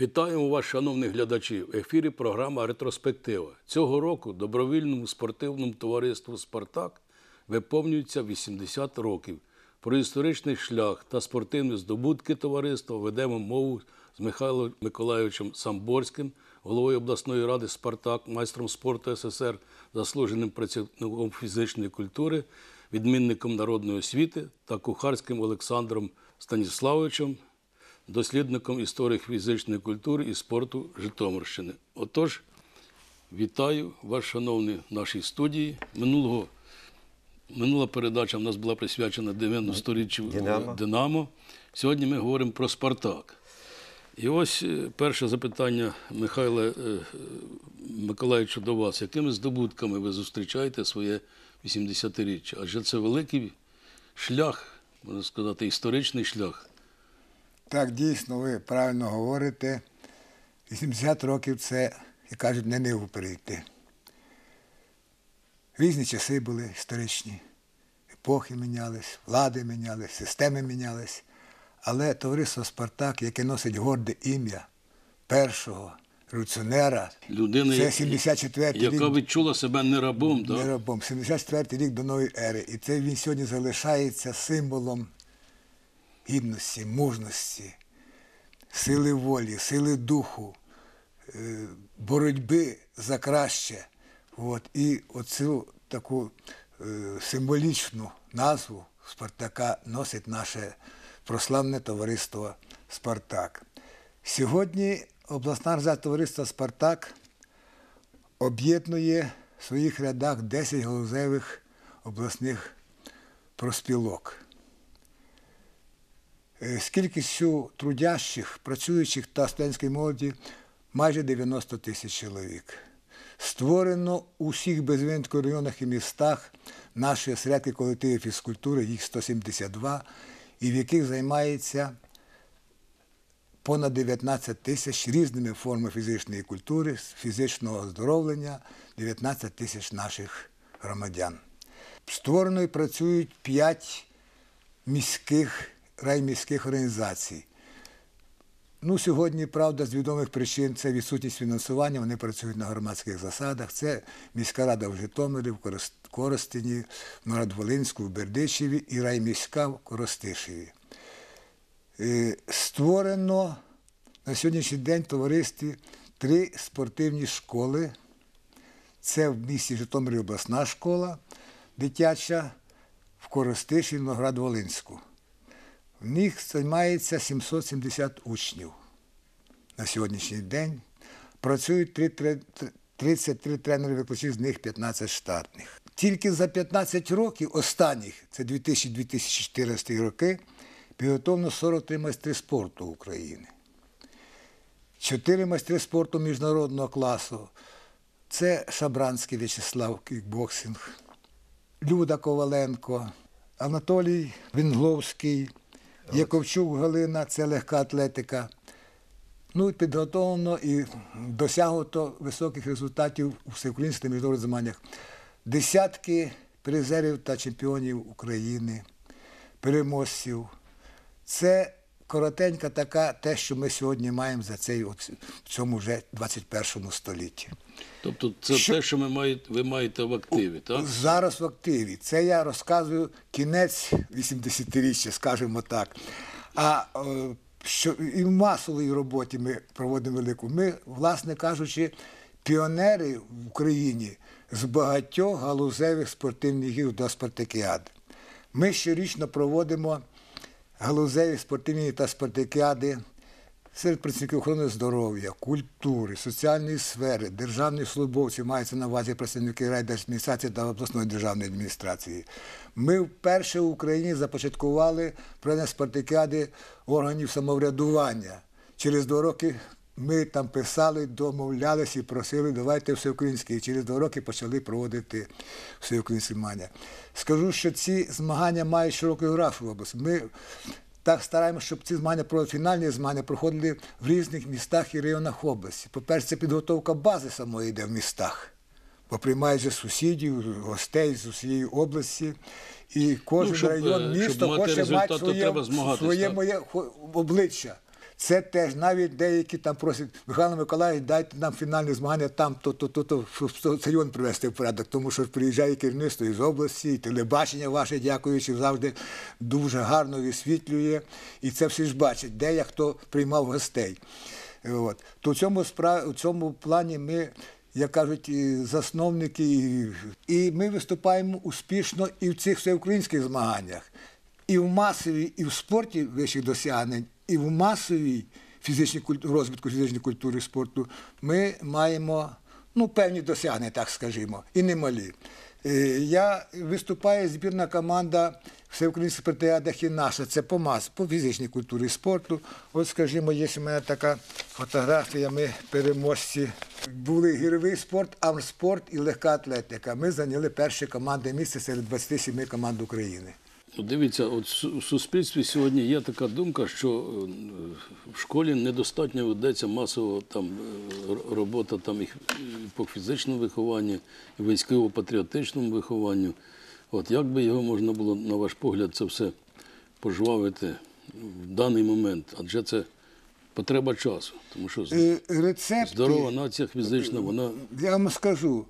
Вітаємо вас, шановні глядачі. В ефірі програма Ретроспектива. Цього року добровільному спортивному товариству Спартак виповнюється 80 років. Про історичний шлях та спортивні здобутки товариства ведемо мову з Михайлом Миколайовичем Самборським, головою обласної ради Спартак, майстром спорту СССР, заслуженим працівником фізичної культури, відмінником народної освіти та кухарським Олександром Станіславовичем, дослідником історії фізичної культури і спорту Житомирщини. Отож, вітаю вас, шановні в нашій студії. Минулого, минула передача в нас була присвячена 90-річчю Динамо. Динамо. Сьогодні ми говоримо про Спартак. І ось е, перше запитання, Михайле е, Миколаївичу, до вас. Якими здобутками ви зустрічаєте своє 80-річчя? Адже це великий шлях, можна сказати, історичний шлях. Так, дійсно, ви правильно говорите. 80 років це, як кажуть, не ниву перейти. Різні часи були історичні, епохи мінялись, влади мінялись, системи мінялись. Але товариство Спартак, яке носить горде ім'я першого революціонера, Людина, це я- 74 яка рік Яка відчула себе не рабом, не так? рабом, 74 рік до нової ери. І це він сьогодні залишається символом гідності, мужності, сили волі, сили духу, е, боротьби за краще. От. І оцю таку е, символічну назву Спартака носить наше прославне товариство Спартак. Сьогодні обласна організація товариства Спартак об'єднує в своїх рядах 10 галузевих обласних проспілок. Е, З кількістю трудящих, працюючих та студентської молоді майже 90 тисяч чоловік. Створено у всіх без винятку районах і містах наші осередки колективів фізкультури, їх 172, і в яких займається понад 19 тисяч різними формами фізичної культури, фізичного оздоровлення, 19 тисяч наших громадян. Створено і працюють 5 міських райміських організацій. Ну, сьогодні, правда, з відомих причин це відсутність фінансування, вони працюють на громадських засадах. Це міська рада в Житомирі, в Корос- Коростені, в Новоград-Волинську, в Бердичеві і райміська в Коростишеві. Е, Створено на сьогоднішній день в товаристві три спортивні школи. Це в місті Житомирі обласна школа дитяча, в Коростиші, в Новоград-Волинську. В них займається 770 учнів на сьогоднішній день. Працюють три- три- три- 33 тренери викладачі, з них 15 штатних. Тільки за 15 років останніх, це 2000-2014 роки, підготовлено 43 майстри спорту України. Чотири майстри спорту міжнародного класу. Це Шабранський В'ячеслав, кікбоксинг, Люда Коваленко, Анатолій Вінгловський, Яковчук Галина, це легка атлетика. Ну, підготовлено і досягнуто високих результатів у всеукраїнських та міжнародних змаганнях. Десятки призерів та чемпіонів України, переможців. Це коротенька така те, що ми сьогодні маємо за цей от, в цьому вже 21 столітті. Тобто це Що- те, що ми маєте, ви маєте в активі, так? Зараз в активі. Це я розказую кінець 80-річчя, скажімо так. А е, що і в масовій роботі ми проводимо велику. Ми, власне кажучи, піонери в Україні з багатьох галузевих спортивних гір до спартакіад. Ми щорічно проводимо галузеві спортивні та спартакіади серед працівників охорони здоров'я, культури, соціальної сфери, державних службовців, мається на увазі працівники райдержадміністрації та обласної державної адміністрації. Ми вперше в Україні започаткували проведення спартакіади органів самоврядування. Через два роки ми там писали, домовлялися і просили, давайте всеукраїнські. І через два роки почали проводити всеукраїнські змагання. Скажу, що ці змагання мають широку географію область. Ми так стараємося, щоб ці змагання фінальні змагання проходили в різних містах і районах області. По-перше, це підготовка бази самої йде в містах, бо приймають же сусідів, гостей з усієї області. І кожен Ну, щоб, район е, щоб місто хоче мати своє, своє моє обличчя. Це теж навіть деякі там просять Михайло Миколаївич, дайте нам фінальне змагання там, то, то, то, то, щоб стадіон привести в порядок, тому що приїжджає керівництво із області, і телебачення ваше, дякуючи, завжди дуже гарно висвітлює. І це всі ж бачать, де я хто приймав гостей. От. То в цьому, справ... в цьому плані ми, як кажуть, і засновники, і... і ми виступаємо успішно і в цих всеукраїнських змаганнях, і в масовій, і в спорті вищих досягнень, і в масовій фізичній куль- розвитку фізичної культури спорту ми маємо ну, певні досягнення, так скажімо, і немалі. Е, Я виступаю збірна команда Всеукраїнських спартакіадах і наша. Це по мас, по фізичній культурі спорту. От, скажімо, є у мене така фотографія. Ми переможці. Були гіровий спорт, армспорт і легка атлетика. Ми зайняли перше командне місце серед 27 команд України. Дивіться, от в суспільстві сьогодні є така думка, що е, в школі недостатньо ведеться масово там е, робота там і по фізичному вихованню, і військово-патріотичному вихованню. От як би його можна було, на ваш погляд, це все пожвавити в даний момент? Адже це потреба часу, тому що Е, Рецепти, здорова нація фізична, вона я вам скажу,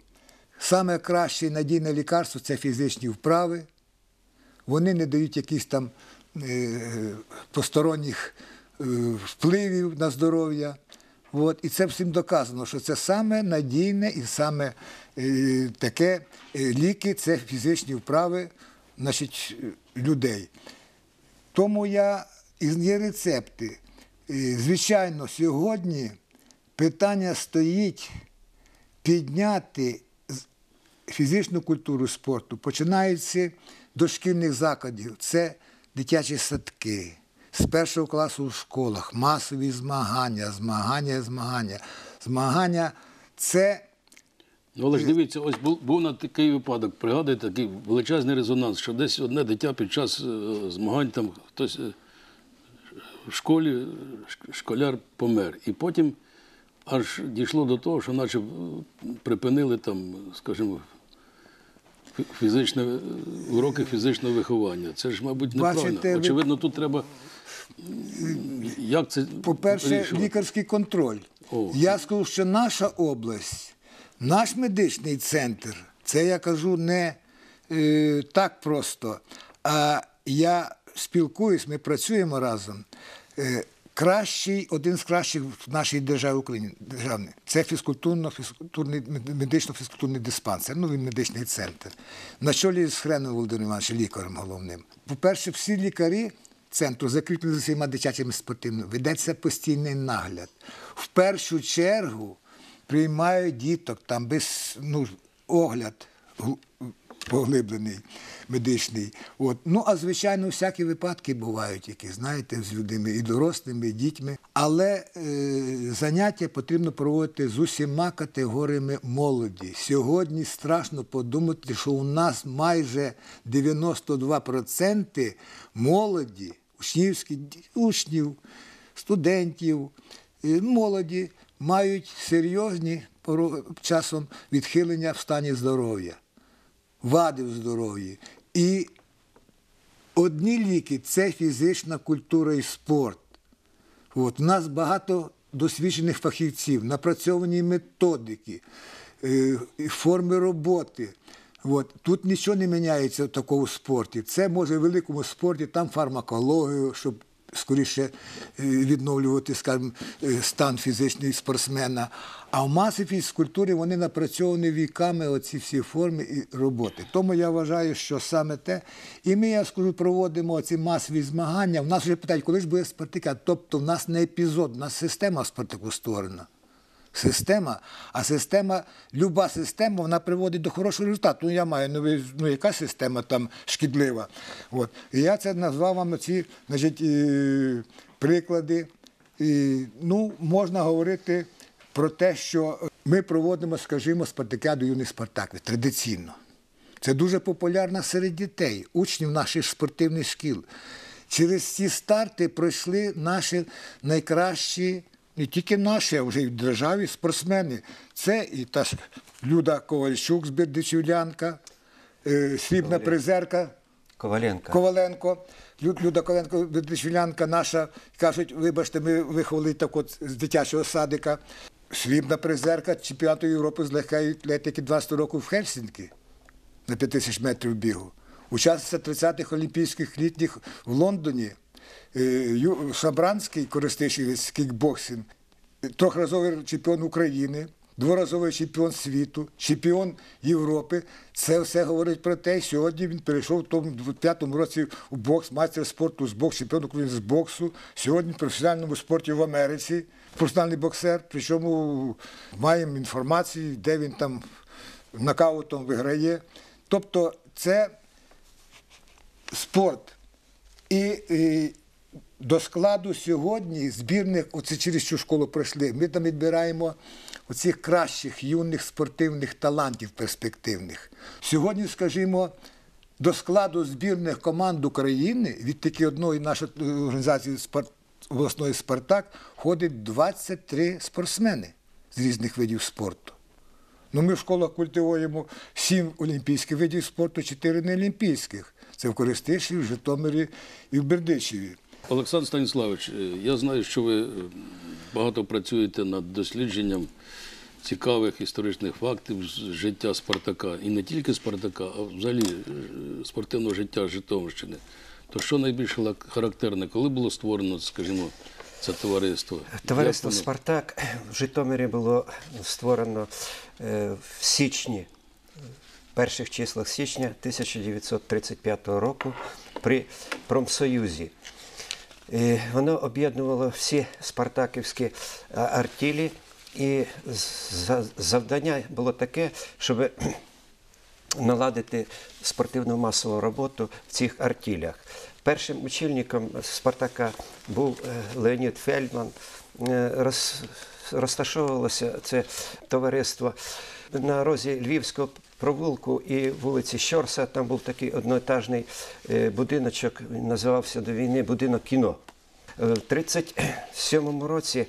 саме краще надійне лікарство це фізичні вправи. Вони не дають якихось там е, посторонніх е, впливів на здоров'я. От. І це всім доказано, що це саме надійне і саме е, таке ліки це фізичні вправи значить, людей. Тому я є рецепти. Звичайно, сьогодні питання стоїть підняти фізичну культуру спорту, починаючи дошкільних закладів. Це дитячі садки. З першого класу в школах, масові змагання, змагання, змагання. Змагання це Ну, але ж дивіться, ось був, був на такий випадок. Пригадуєте, такий величезний резонанс, що десь одне дитя під час е, змагань там хтось е, в школі е, школяр помер. І потім аж дійшло до того, що наче е, припинили там, скажімо, фізичне, уроки фізичного виховання. Це ж, мабуть, неправильно. Бачите, ви- Очевидно, тут треба. Як це По-перше, вирішувати? лікарський контроль. О. Я скажу, що наша область, наш медичний центр, це я кажу не е, так просто. А я спілкуюсь, ми працюємо разом. Е, кращий, один з кращих в нашій державі Україні державний. Це фізкультурно-фізкультурний медично-фізкультурний диспансер, ну він медичний центр. На чолі з Хреном Володимиром Івановичем, лікарем головним. По-перше, всі лікарі центру закріплені за всіма дитячими спортивними. Ведеться постійний нагляд. В першу чергу приймають діток там без ну, огляд поглиблений медичний. От. Ну, а звичайно, всякі випадки бувають, які, знаєте, з людьми, і дорослими, і дітьми. Але е, заняття потрібно проводити з усіма категоріями молоді. Сьогодні страшно подумати, що у нас майже 92% молоді, учнівські, учнів, студентів, е, молоді мають серйозні часом відхилення в стані здоров'я, вади в здоров'ї. І одні ліки це фізична культура і спорт. От, у нас багато досвідчених фахівців, напрацьовані методики, е, форми роботи. От. Тут нічого не міняється в такому спорті. Це може в великому спорті, там фармакологію, щоб скоріше е, відновлювати скажімо, е, стан фізичний спортсмена. А в маси фізкультури вони напрацьовані віками оці всі форми і роботи. Тому я вважаю, що саме те. І ми, я скажу, проводимо ці масові змагання. В нас вже питають, коли ж буде спартакіад. Тобто в нас не епізод, у нас система спартаку створена. Система, а система, люба система, вона приводить до хорошого результату. Ну, я маю, ну, ну яка система там шкідлива. От. І я це назвав вам ці значить, е, приклади. І, ну, можна говорити про те, що ми проводимо, скажімо, спартакіаду юний Спартак традиційно. Це дуже популярно серед дітей, учнів наших спортивних шкіл. Через ці старти пройшли наші найкращі, не тільки наші, а вже й в державі спортсмени. Це і та ж Люда Ковальчук з Бердичівлянка, е, срібна призерка Коваленка. Коваленко, Лю- Люда Коваленко, дочвілянка наша, кажуть, вибачте, ми виховали так от з дитячого садика. Срібна призерка чемпіонату Європи з легкої атлетики 20 років в Хельсінкі на 5 тисяч метрів бігу. Учасниця 30-х Олімпійських літніх в Лондоні. Е, Шабранський, користичівець кікбоксинг, трьохразовий чемпіон України, дворазовий чемпіон світу, чемпіон Європи. Це все говорить про те, що сьогодні він перейшов в тому 25-му році у бокс, майстер спорту з боксу, чемпіон України з боксу. Сьогодні в професіональному спорті в Америці, професіональний боксер. Причому маємо інформацію, де він там нокаутом виграє. Тобто це спорт. І, і до складу сьогодні збірних, оце через цю школу пройшли, ми там відбираємо оцих кращих юних спортивних талантів перспективних. Сьогодні, скажімо, до складу збірних команд України від тільки одної нашої організації «Спарт- обласної Спартак входить 23 спортсмени з різних видів спорту. Ну, ми в школах культивуємо сім олімпійських видів спорту, чотири неолімпійських. Це в Користишеві, в Житомирі і в Бердичеві. Олександр Станіславович, е, я знаю, що ви е, багато працюєте над дослідженням цікавих історичних фактів з життя Спартака. І не тільки Спартака, а взагалі е, спортивного життя Житомирщини. То що найбільш характерне, коли було створено, скажімо, це товариство? Товариство Як? Спартак в Житомирі було створено в січні, в перших числах січня 1935 року при Промсоюзі. І воно об'єднувало всі спартаківські а, артілі, і завдання було таке, щоб наладити спортивну масову роботу в цих артілях. Першим очільником Спартака був е, Леонід Фельдман. Е, Розташовувалося це товариство на розі Львівського провулку і вулиці Щорса. Там був такий одноетажний е, будиночок, називався до війни будинок кіно. Е, В 37-му році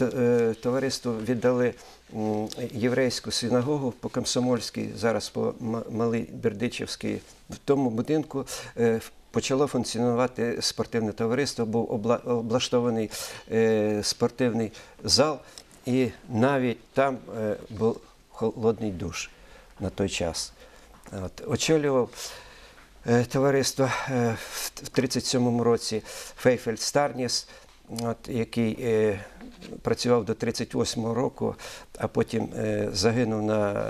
е, товариству віддали єврейську синагогу по Комсомольській, зараз по Малий Бердичівській. В тому будинку почало функціонувати спортивне товариство, був облаштований спортивний зал, і навіть там був холодний душ на той час. От, очолював е, товариство е, в 37-му році Фейфельд Старніс, от, який е, працював до 38-го року, а потім е, загинув на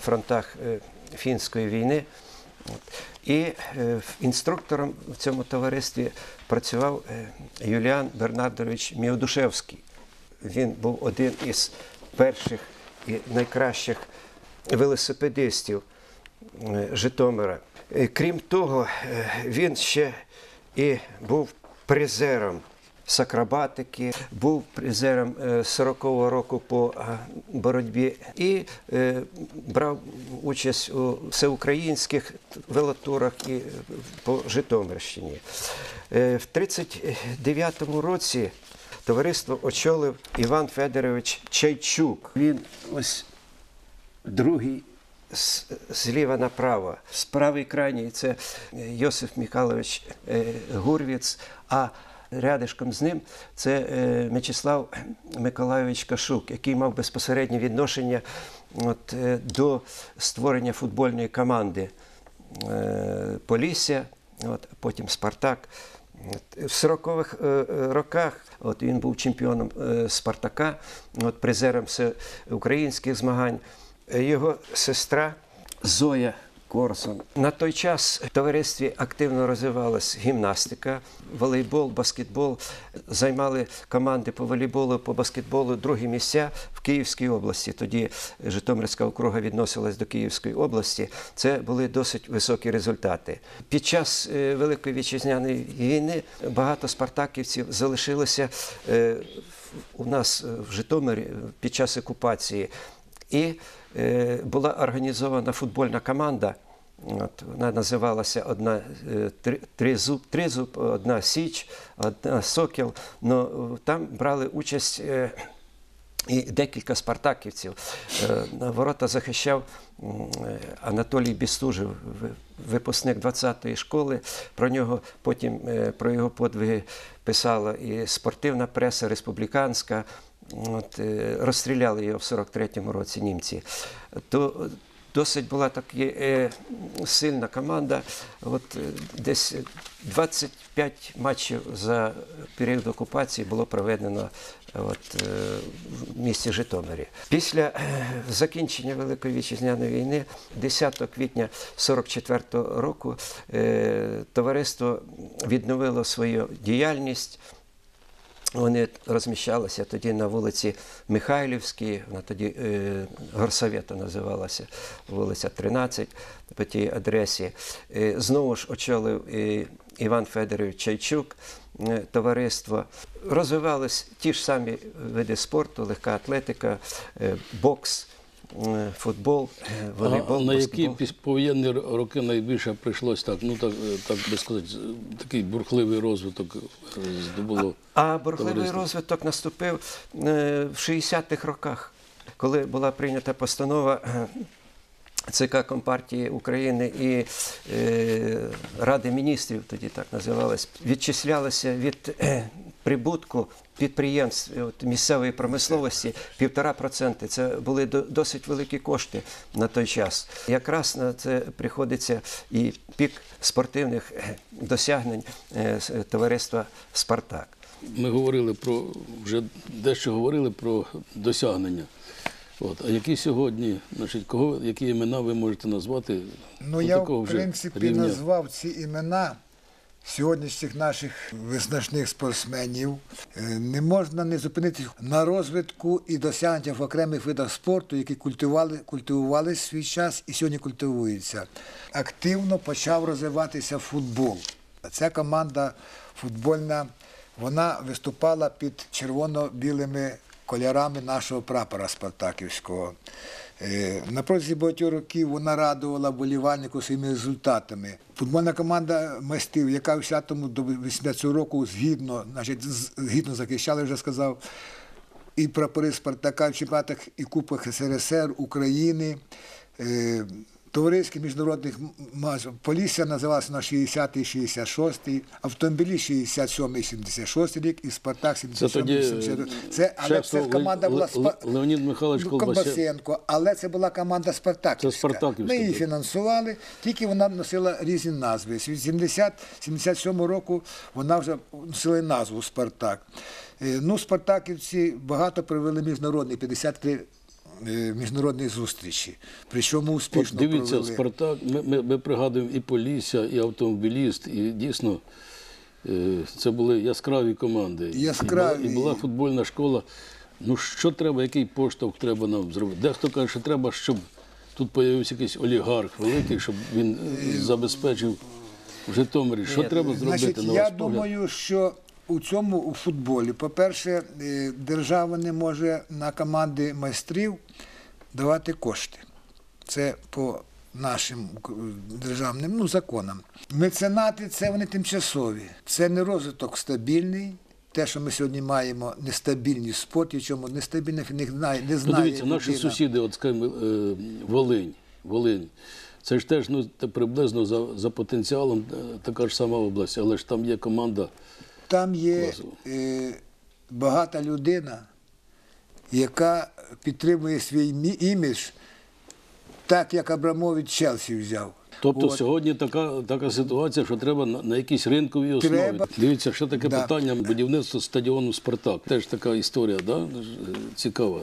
фронтах е, фінської війни. І е, інструктором в цьому товаристві працював е, Юліан Бернардович Міодушевський. Він був один із перших найкращих велосипедистів е, Житомира. Е, Крім того, е, він ще і був призером з акробатики, був призером е, 40-го року по боротьбі і брав участь у всеукраїнських велотурах і по Житомирщині. В 39-му році товариство очолив Іван Федорович Чайчук. Він ось другий зліва направо. З правий крайній це Йосиф Михайлович е, Гурвіц, а рядишком з ним це е, Мечислав Миколайович Кашук, який мав безпосереднє відношення от, е, до створення футбольної команди Полісся, от, потім Спартак. В 40-х е, е, роках от, він був чемпіоном е, Спартака, от, призером українських змагань. Його сестра Зоя Корсон. На той час в товаристві активно розвивалась гімнастика, волейбол, баскетбол. Займали команди по волейболу, по баскетболу другі місця в Київській області. Тоді Житомирська округа відносилась до Київської області. Це були досить високі результати. Під час е, Великої вітчизняної війни багато спартаківців залишилося е, у нас е, в Житомирі під час окупації. І була організована футбольна команда. От, вона називалася одна е, три- тризуб, тризуб, одна Січ, одна Сокіл. Е, там брали участь е, і декілька спартаківців. Е, На ворота захищав е, Анатолій Бістужев, випускник 20-ї школи. Про нього потім е, про його подвиги писала і спортивна преса, республіканська. От, е, розстріляли його в 43-му році німці. То досить була така е, сильна команда. От, е, десь 25 матчів за період окупації було проведено от, в місті Житомирі. Після закінчення Великої вітчизняної війни, 10 квітня 44-го року, товариство відновило свою діяльність. Вони розміщалися тоді на вулиці Михайлівській, вона тоді е, Горсовєта називалася, вулиця 13 по тій адресі. Е, знову ж очолив е, Іван Федорович Чайчук е, товариство. Розвивались ті ж самі види спорту, легка атлетика, е, бокс, футбол, е, волейбол, а на які повоєнні роки найбільше прийшлось так, ну так, е, так би сказати, такий бурхливий розвиток е, здобуло. А бурхливий товариство? розвиток наступив е, в 60-х роках, коли була прийнята постанова е, ЦК Компартії України і е, Ради міністрів, тоді так називалось, відчислялося від е, прибутку підприємств е, от, місцевої промисловості півтора проценти. Це були до- досить великі кошти на той час. Якраз на це приходиться і пік спортивних е, досягнень е, товариства Спартак. Ми говорили про вже дещо говорили про досягнення. От, а які сьогодні, значить, кого, які імена ви можете назвати? Ну, я, такого в вже принципі, рівня? назвав ці імена сьогоднішніх наших визначних спортсменів. Е, Не можна не зупинитися на розвитку і досягнення в окремих видах спорту, які культивували, культивували свій час і сьогодні культивуються. Активно почав розвиватися футбол. Ця команда футбольна, вона виступала під червоно-білими кольорами нашого прапора Спартаківського. Е, На протязі багатьох років вона радувала болівальнику своїми результатами. Футбольна команда Мастив, яка в 60-му до 80-го року згідно, значить, згідно захищали, вже сказав, і прапори Спартака в чемпіонатах і Кубках СРСР, України. Е, Товариських міжнародних м- Полісся називалася на 60-й, 66-й, автомобілі 67-й, 76-й рік і Спартак 77-й, тоді, 70 Це, але шефство це команда була Спа- Леонід Михайлович Ну, Колбасенко, але це була команда Спартаківська. Ми її фінансували, тільки вона носила різні назви. З 70-77 року вона вже носила назву Спартак. Е, Ну, Спартаківці багато провели міжнародних, 53 е, міжнародні зустрічі. Причому От успішно дивіться, провели. Спартак, ми, ми, ми пригадуємо і Полісся, і автомобіліст, і дійсно е, це були яскраві команди. Яскраві. І була, і була футбольна школа. Ну що треба, який поштовх треба нам зробити? Дехто каже, що треба, щоб тут з'явився якийсь олігарх великий, щоб він е, забезпечив в Житомирі. Що треба зробити Значить, на я погляд? думаю, що у цьому у футболі, по-перше, е, держава не може на команди майстрів давати кошти. Це по нашим е, державним ну, законам. Меценати це вони тимчасові. Це не розвиток стабільний. Те, що ми сьогодні маємо, нестабільність в спорті, чому нестабільних не знає, не знає. Подивіться, наші людина. сусіди, от скажімо, е, Волинь, Волинь. Це ж теж ну, приблизно за, за потенціалом така ж сама область, але ж там є команда. Там є е, багата людина, яка підтримує свій мі- імідж, так як Абрамович Челсі взяв. Тобто От. сьогодні така, така ситуація, що треба на, на якійсь ринковій основі. Треба. Дивіться, що таке Да. питання будівництва стадіону Спартак. Теж така історія, да? Е, цікава.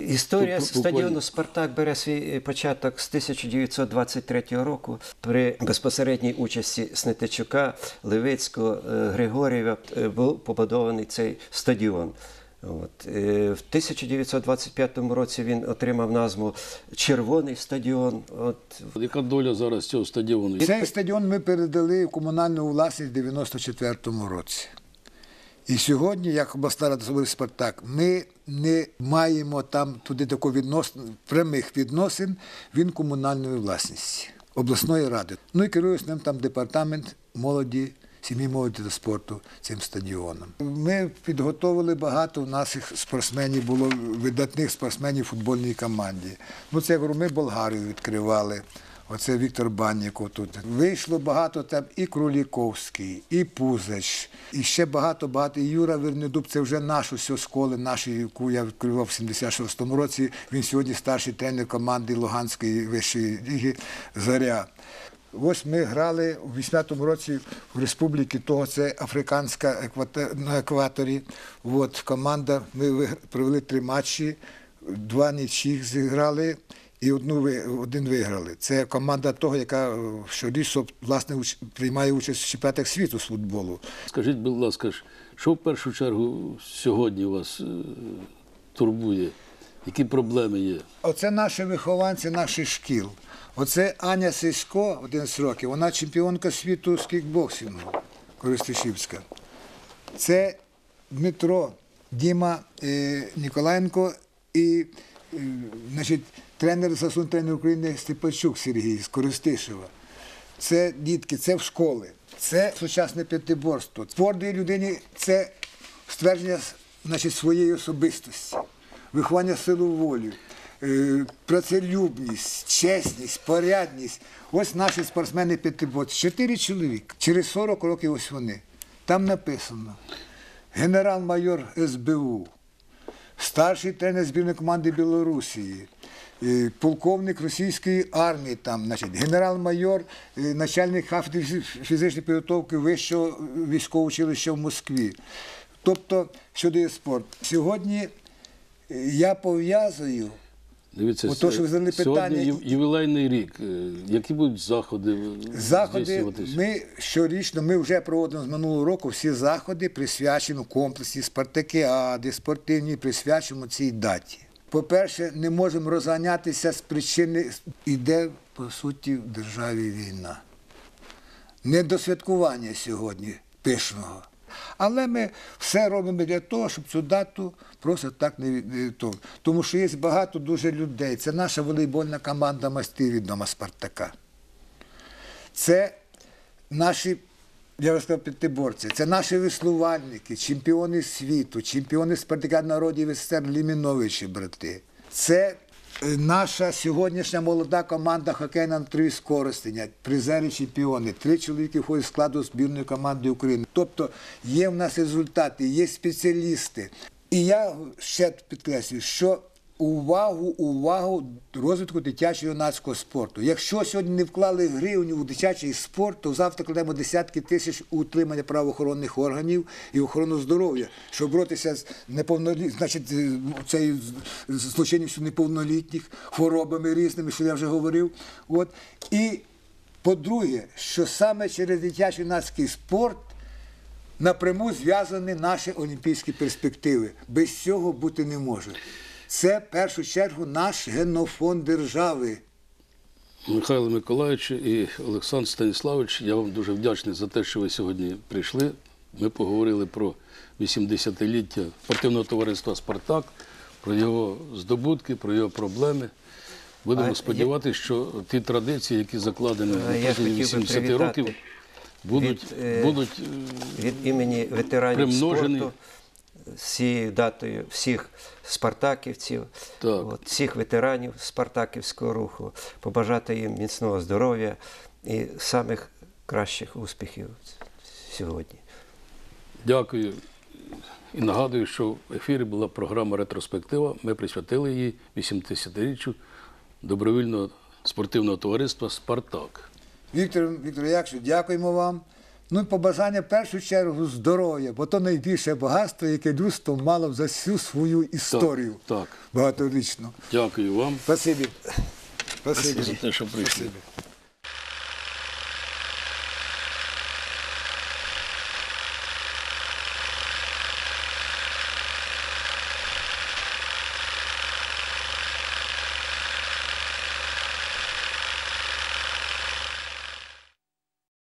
Історія Тут стадіону Спартак бере свій початок з 1923 року при безпосередній участі Снетичука, Левицького, е, Григорєва е, був побудований цей стадіон. От. е, В 1925 році він отримав назву Червоний стадіон. От. Яка доля зараз цього стадіону? Цей стадіон ми передали в комунальну власність в 94-му році. І сьогодні, як обласна рада особливо Спартак, ми не маємо там туди такого відносин, прямих відносин, він комунальної власності обласної ради. Ну і керує з ним там департамент молоді сім'ї молоді та спорту цим стадіоном. Ми підготовили багато наших спортсменів, було видатних спортсменів футбольній команді. Ну, це я говорю, ми Болгарію відкривали. Оце Віктор Банніков тут. Вийшло багато там і Круліковський, і Пузач, і ще багато-багато. І Юра Вернедуб, це вже наш ось школи, нашої, яку я відкривав в 76-му році. Він сьогодні старший тренер команди Луганської вищої ліги Заря. Ось ми грали у 80-му році в Республіки того, це Африканська на екваторі. От, команда, ми провели три матчі, два нічих зіграли і одну, один виграли. Це команда того, яка щорічно власне, приймає участь в чемпіонатах світу з футболу. Скажіть, будь ласка, що в першу чергу сьогодні вас е, турбує? Які проблеми є? Оце наші вихованці наших шкіл. Оце Аня Сисько, 11 років, вона чемпіонка світу з кікбоксингу Користишівська. Це Дмитро Діма е, Ніколаєнко і е, значить, тренер засун тренер України Степачук Сергій з Користишева. Це дітки, це в школи, це сучасне п'ятиборство. Дає людині це ствердження значить, своєї особистості, виховання силу волі, працелюбність, чесність, порядність. Ось наші спортсмени п'ятиборці. Чотири чоловіки. Через 40 років ось вони. Там написано генерал-майор СБУ, старший тренер збірної команди Білорусі, е, полковник російської армії, там, значить, генерал-майор, е, начальник кафедри фізичної підготовки Вищого військового училища в Москві. Тобто, що дає спорт. Сьогодні е, я пов'язую. Дивіться, Ото, що ви задали сьогодні питання- ю- ювілейний рік. Е, Які будуть заходи? е, Заходи здійснюватись? ми щорічно, ми вже проводимо з минулого року всі заходи присвячені комплексні спартакіади, спортивні присвячуємо цій даті. По-перше, не можемо розганятися з причини, іде, по суті, в державі війна. Не до святкування сьогодні пишного. Але ми все робимо для того, щоб цю дату просто так не, від- Тому що є багато дуже людей. Це наша волейбольна команда майстрів відома Спартака. Це наші, я вже сказав, п'ятиборці, це наші веслувальники, чемпіони світу, чемпіони спартакіад народів СССР Ліміновичі, брати. Це наша сьогоднішня молода команда хокейна на три скоростення, призери чемпіони. Три чоловіки входять в складу збірної команди України. Тобто є в нас результати, є спеціалісти. І я ще підкреслюю, що увагу, увагу розвитку дитячого юнацького спорту. Якщо сьогодні не вклали гривню у дитячий спорт, то завтра кладемо десятки тисяч у утримання правоохоронних органів і охорону здоров'я, щоб боротися з неповноліт... значить, цією злочинністю неповнолітніх, хворобами різними, що я вже говорив. От. І по-друге, що саме через дитячий юнацький спорт напряму зв'язані наші олімпійські перспективи. Без цього бути не може. Це в першу чергу наш генофонд держави. Михайло Миколаївич і Олександр Станіславович, я вам дуже вдячний за те, що ви сьогодні прийшли. Ми поговорили про 80-ліття спортивного товариства Спартак, про його здобутки, про його проблеми. Будемо сподіватися, що ті традиції, які закладені би 80 років, будуть, від, е, будуть е, від імені ветеранів Примножений. спорту цією датою всіх спартаківців, Так. от, всіх ветеранів спартаківського руху, побажати їм міцного здоров'я і самих кращих успіхів сьогодні. Дякую. І нагадую, що в ефірі була програма Ретроспектива. Ми присвятили її 80-річчю добровільного спортивного товариства Спартак. Віктор Віктор Яковлевич, дякуємо вам. Ну і побажання в першу чергу здоров'я, бо то найбільше багатство, яке людство мало за всю свою історію Так, так. багаторічну. Дякую вам Спасибі. Спасибі. за те, що прийшли. Спасибі.